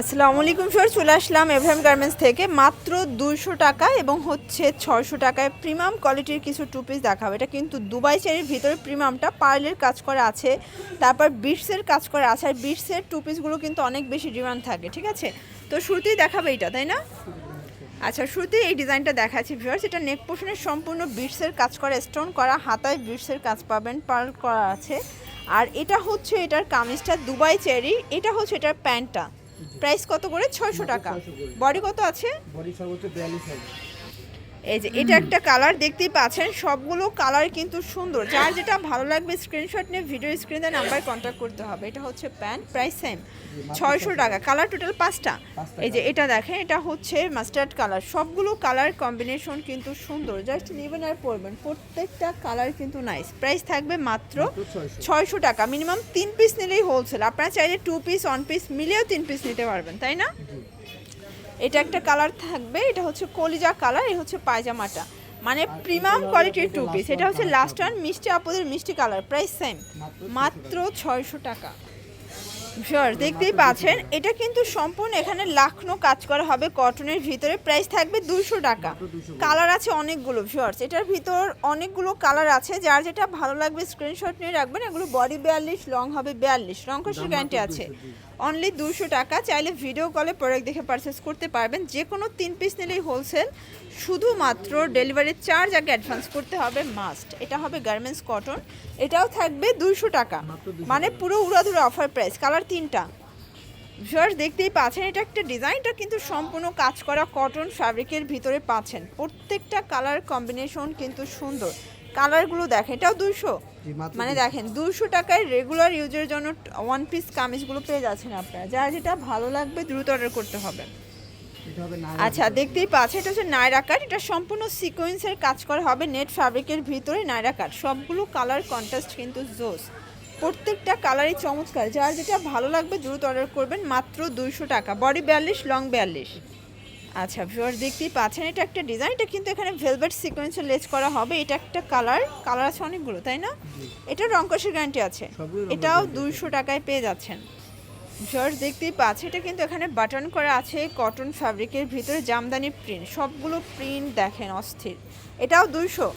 আসসালামু আলাইকুম স্যার চলে আসলাম এভরাম গার্মেন্টস থেকে। মাত্র দুইশো টাকা এবং হচ্ছে ছয়শো টাকায় প্রিমিয়াম কোয়ালিটির কিছু টু পিস দেখাবো। এটা কিন্তু দুবাই চেরির ভিতরে প্রিমিয়ামটা পার্লের কাজ করা আছে। তারপর বিটসের কাজ করা আছে। আর বিটসের টু পিসগুলো কিন্তু অনেক বেশি ডিমান্ড থাকে, ঠিক আছে? তো শুরুতেই দেখাবে এটা তাই না? আচ্ছা শুরুতেই এই ডিজাইনটা দেখাচ্ছি ভিউয়ার্স। এটা নেক পোর্শনের সম্পূর্ণ বিটসের কাজ করা স্টোন করা, হাতায় বিটসের কাজ পাবেন পার্ল করা আছে। আর এটা হচ্ছে এটার কামিজটা দুবাই চেরি, এটা হচ্ছে এটার প্যান্টটা। প্রাইস কত করে? ছয়শো টাকা। বডি কত আছে? বডি সর্বোচ্চ বিয়াল্লিশ হবে এই যে এটা একটা কালার দেখতেই পাচ্ছেন সবগুলো কালার কিন্তু সুন্দর। যার যেটা ভালো লাগবে স্ক্রিনশট নিয়ে ভিডিও স্ক্রিনে নাম্বার কন্ট্যাক্ট করতে হবে। এটা হচ্ছে প্যান্ট প্রাইস সেম ছয়শো টাকা। কালার টোটাল পাঁচটা। এই যে এটা দেখেন এটা হচ্ছে মাস্টার্ড কালার সবগুলো কালার কম্বিনেশন কিন্তু সুন্দর। জাস্ট নেবেন আর পরবেন। প্রত্যেকটা কালার কিন্তু নাইস প্রাইস থাকবে মাত্র ছয়শো। টাকা। মিনিমাম তিন পিস নিলেই হোলসেল আপনারা চাইলে টু পিস ওয়ান পিস মিলেও তিন পিস নিতে পারবেন তাই না? এটা একটা কালার থাকবে, এটা হচ্ছে কলিজা কালার এই হচ্ছে পায়জামাটা। মানে প্রিমিয়াম কোয়ালিটির টু পিস এটা হচ্ছে লাস্ট ওয়ান মিষ্টি আপুদের মিষ্টি কালার প্রাইস সেম মাত্র ছয়শো টাকা। শিওর দেখতেই পাচ্ছেন, এটা কিন্তু সম্পূর্ণ এখানে লাখনো কাজ করা হবে কটনের ভিতরে প্রাইস থাকবে দুশো টাকা। কালার আছে অনেকগুলো শিওর্স এটার ভিতর অনেকগুলো কালার আছে, যার যেটা ভালো লাগবে স্ক্রিনশট নিয়ে রাখবেন, এগুলো বডি বিয়াল্লিশ লং হবে বিয়াল্লিশ রং কষের গ্যারান্টি আছে। অনলি দুশো টাকা। চাইলে ভিডিও কলে প্রোডাক্ট দেখে পারচেস করতে পারবেন। যে কোনো তিন পিস নিলেই হোলসেল শুধুমাত্র ডেলিভারি চার্জ আগে অ্যাডভান্স করতে হবে মাস্ট এটা হবে গার্মেন্টস কটন এটাও থাকবে দুশো টাকা। মানে পুরো উড়াধুরা অফার প্রাইস কালার তিনটা। ভিউয়ার্স দেখতেই পাচ্ছেন এটা একটা ডিজাইনটা কিন্তু সম্পূর্ণ কাজ করা কটন ফ্যাব্রিকের ভিতরে পাচ্ছেন। প্রত্যেকটা কালার কম্বিনেশন কিন্তু সুন্দর। কালারগুলো দেখেন এটাও দুশো মানে দেখেন দুশো টাকায় রেগুলার ইউজের জন্য ওয়ান পিস কামিজগুলো পেয়ে যাচ্ছেন আপনারা। যার যেটা ভালো লাগবে দ্রুত অর্ডার করতে হবে। আচ্ছা দেখতেই পাচ্ছেন এটা হচ্ছে নায়রা কাট এটা সম্পূর্ণ সিকোয়েন্সের কাজ করা হবে নেট ফ্যাব্রিকের ভিতরে নায়রা কাট সবগুলো কালার কন্ট্রাস্ট কিন্তু জোস। প্রত্যেকটা কালারই চমৎকার। যার যেটা ভালো লাগবে দ্রুত অর্ডার করবেন মাত্র দুইশো টাকা। বডি বিয়াল্লিশ লং বিয়াল্লিশ। আচ্ছা ভিউয়ার দেখতেই পাচ্ছেন এটা একটা ডিজাইন এটা কিন্তু এখানে ভেলভেট সিকোয়েন্সের লেস করা হবে। এটা একটা কালার কালার আছে অনেকগুলো তাই না? এটা রংকশের গ্যারান্টি আছে। এটাও দুইশো টাকায় পেয়ে যাচ্ছেন। জর্জ দেখতেই পাচ্ছি এটা কিন্তু এখানে বাটন করা আছে কটন ফ্যাব্রিকের ভিতরে জামদানি প্রিন্ট সবগুলো প্রিন্ট দেখেন অস্থির। এটাও দুইশো।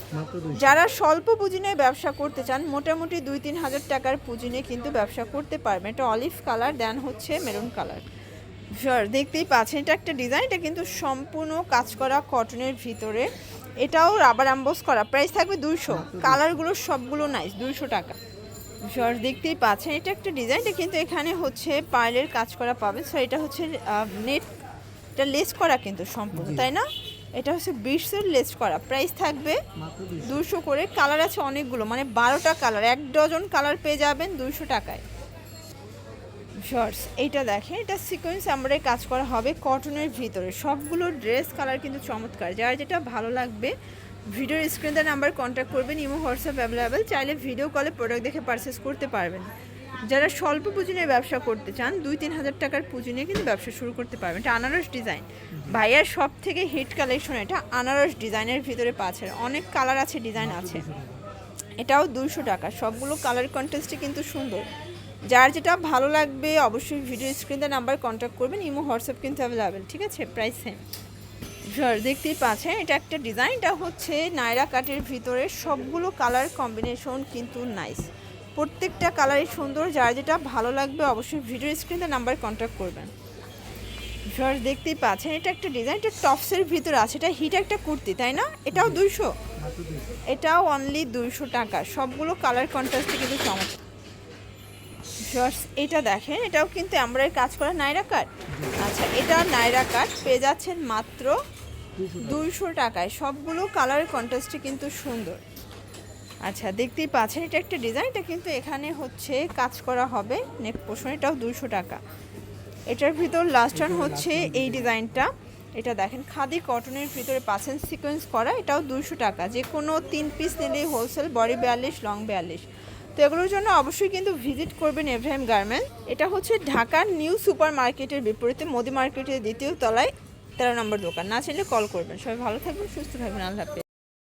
যারা স্বল্প পুঁজি নিয়ে ব্যবসা করতে চান মোটামুটি দুই তিন হাজার টাকার পুঁজি নিয়ে কিন্তু ব্যবসা করতে পারবেন। এটা অলিভ কালার দেন হচ্ছে মেরুন কালার শিওর দেখতেই পাচ্ছেন এটা একটা ডিজাইন এটা কিন্তু সম্পূর্ণ কাজ করা কটনের ভিতরে। এটাও রাবার অ্যাম্বোস করা প্রাইস থাকবে দুইশো। কালারগুলো সবগুলো নাইস দুইশো টাকা। শিওর দেখতেই পাচ্ছেন এটা একটা ডিজাইন এটা কিন্তু এখানে হচ্ছে পার্লের কাজ করা পাবে সো এটা হচ্ছে নেট এটা লেস করা কিন্তু সম্পূর্ণ তাই না? এটা হচ্ছে বিশের লেস করা প্রাইস থাকবে দুশো করে। কালার আছে অনেকগুলো মানে বারোটা কালার এক ডজন কালার পেয়ে যাবেন দুশো টাকায়। শর্টস এইটা দেখেন এটা সিকোয়েন্স আমরা কাজ করা হবে কটনের ভিতরে। সবগুলো ড্রেস কালার কিন্তু চমৎকার। যার যেটা ভালো লাগবে ভিডিওর স্ক্রিনের নাম্বার কন্ট্যাক্ট করবেন ইমো হোয়াটসঅ্যাপ অ্যাভেলেবেল চাইলে ভিডিও কলে প্রোডাক্ট দেখে পারচেস করতে পারবেন। যারা স্বল্প পুঁজি নিয়ে ব্যবসা করতে চান দুই তিন হাজার টাকার পুঁজি নিয়ে কিন্তু ব্যবসা শুরু করতে পারবেন। এটা আনারস ডিজাইন ভাইয়ার সব থেকে হিট কালেকশন এটা আনারস ডিজাইনের ভিতরে পাচ্ছে। অনেক কালার আছে ডিজাইন আছে। এটাও দুশো টাকা। সবগুলো কালার কন্টেস্টই কিন্তু সুন্দর। যার যেটা ভালো লাগবে অবশ্যই ভিডিও স্ক্রিনে নাম্বার কন্ট্যাক্ট করবেন ইমো হোয়াটসঅ্যাপ কিন্তু অ্যাভেলেবেল ঠিক আছে? প্রাইস সেম দেখতেই পাচ্ছেন এটা একটা ডিজাইনটা হচ্ছে নায়রা কাটের ভিতরে সবগুলো কালার কম্বিনেশন কিন্তু নাইস প্রত্যেকটা কালারই সুন্দর যার যেটা ভালো লাগবে অবশ্যই ভিডিও স্ক্রিনে নাম্বার কন্ট্যাক্ট করবেন। ঝড় দেখতেই পাচ্ছেন এটা একটা ডিজাইন এটা টপসের ভিতরে আছে এটা হিট একটা কুর্তি তাই না? এটাও দুইশো? এটাও অনলি দুইশো টাকা সবগুলো কালার কন্ট্রাস্টে কিন্তু চমৎকার। শর্টস এটা দেখেন এটাও কিন্তু আমরা কাজ করা নাইরা কাট আচ্ছা এটা নাইরা কাট পেয়ে যাচ্ছেন মাত্র দুইশো টাকায়। সবগুলো কালার কন্ট্রাস্টে কিন্তু সুন্দর। আচ্ছা দেখতেই পাচ্ছেন এটা একটা ডিজাইন এটা কিন্তু এখানে হচ্ছে কাজ করা হবে। নেক পোষণ এটাও দুইশো টাকা। এটার ভিতর লাস্ট ওয়ান হচ্ছে এই ডিজাইনটা এটা দেখেন খাদি কটনের ভিতরে পাচ্ছেন সিকোয়েন্স করা এটাও দুইশো টাকা। যে কোনো তিন পিস নিলেই হোলসেল বডি বিয়াল্লিশ লং বিয়াল্লিশ। তো এগুলোর জন্য অবশ্যই কিন্তু ভিজিট করবেন এভ্রাহিম গার্মেন্ট। এটা হচ্ছে ঢাকার নিউ সুপার মার্কেটের বিপরীতে মোদি মার্কেটের দ্বিতীয় তলায় তেরো নম্বর দোকান। না চাইলে কল করবেন। সবাই ভালো থাকবেন, সুস্থ থাকবেন। আল্লাহ